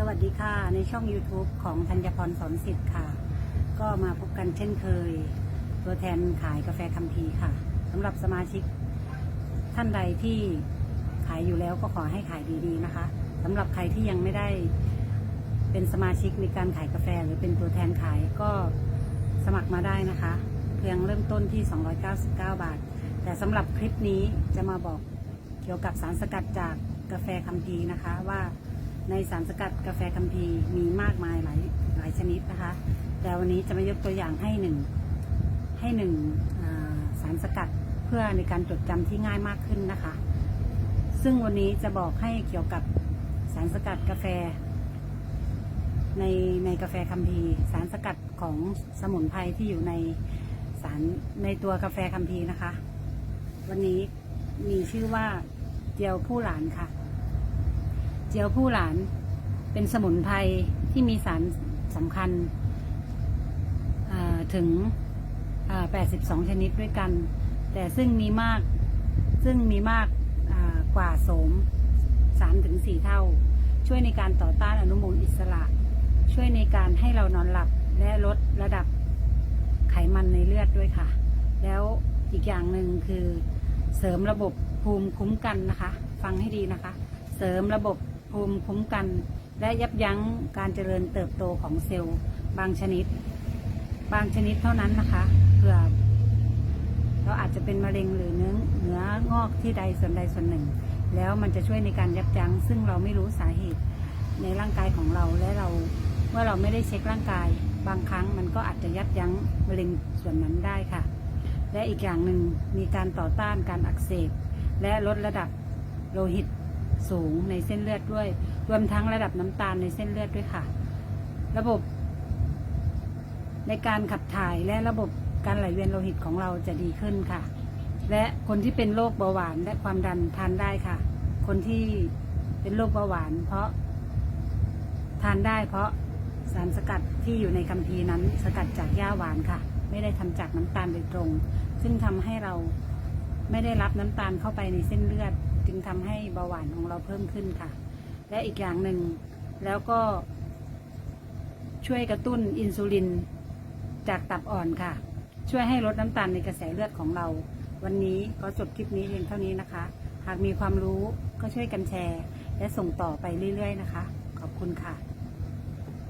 สวัสดีค่ะ ในช่อง YouTube ของธัญพรสอนสิทธิ์ค่ะ ก็มาพบกันเช่นเคย ตัวแทนขายกาแฟคัมภีค่ะสำหรับสมาชิกท่านใดที่ขายอยู่แล้วก็ขอให้ขายดีๆนะคะสำหรับใครที่ยังไม่ได้เป็นสมาชิกในการขายกาแฟหรือเป็นตัวแทนขายก็สมัครมาได้นะคะ เพียงเริ่มต้นที่ 299 บาท แต่สำหรับคลิปนี้จะมาบอกเกี่ยวกับสารสกัดจากกาแฟคัมภีนะคะว่า ในสารสกัดกาแฟคัมภีมีมากมายหลายหลายชนิดนะคะ แต่วันนี้จะมายกตัวอย่างให้หนึ่งให้หนึ่งสารสกัดเพื่อในการจดจำที่ง่ายมากขึ้นนะคะ ซึ่งวันนี้จะบอกให้เกี่ยวกับสารสกัดกาแฟ ในในกาแฟคัมภีสารสกัดของสมุนไพรที่อยู่ในสารในตัวกาแฟคัมภีนะคะ วันนี้มีชื่อว่าเจียวผู้หลานค่ะ เจียวผู้หลานเป็นสมุนไพรที่มีสารสำคัญถึง 82 ชนิดด้วยกัน แต่ซึ่งมีมาก ซึ่งมีมากกว่าโสม 3-4 เท่า ช่วยในการต่อต้านอนุมูลอิสระ ช่วยในการให้เรานอนหลับและลดระดับไขมันในเลือดด้วยค่ะ แล้วอีกอย่างหนึ่งคือเสริมระบบภูมิคุ้มกันนะคะ ฟังให้ดีนะคะ เสริมระบบ ภูมิคุ้มกัน และยับยั้งการเจริญเติบโตของเซลล์บางชนิด บางชนิดเท่านั้นนะคะเผื่อเราอาจจะเป็นมะเร็งหรือเนื้อเนื้องอกที่ใดส่วนใดส่วนหนึ่ง แล้วมันจะช่วยในการยับยั้งซึ่งเราไม่รู้สาเหตุในร่างกายของเราและเราเมื่อเราไม่ได้เช็คร่างกาย บางครั้งมันก็อาจจะยับยั้งมะเร็งส่วนนั้นได้ค่ะ และอีกอย่างหนึ่งมีการต่อต้านการอักเสบและลดระดับโลหิต สูงในเส้นเลือดด้วย รวมทั้งระดับน้ำตาลในเส้นเลือดด้วยค่ะ ระบบ ในการขับถ่ายและระบบการไหลเวียนโลหิตของเราจะดีขึ้นค่ะ และคนที่เป็นโรคเบาหวานและความดันทานได้ค่ะ คนที่เป็นโรคเบาหวาน เพราะ ทานได้เพราะสารสกัดที่อยู่ในคัมภีร์นั้น สกัดจากหญ้าหวานค่ะ ไม่ได้ทำจากน้ำตาลโดยตรง ซึ่งทำให้เรา ไม่ได้รับน้ำตาลเข้าไปในเส้นเลือด จึงทำให้เบาหวานของเราเพิ่มขึ้นค่ะ และอีกอย่างหนึ่งแล้วก็ ช่วยกระตุ้นอินซูลินจากตับอ่อนค่ะ ช่วยให้ลดน้ำตาลในกระแสเลือดของเรา วันนี้ก็จบคลิปนี้เพียงเท่านี้นะคะ หากมีความรู้ก็ช่วยกันแชร์ และส่งต่อไปเรื่อยๆนะคะ ขอบคุณค่ะ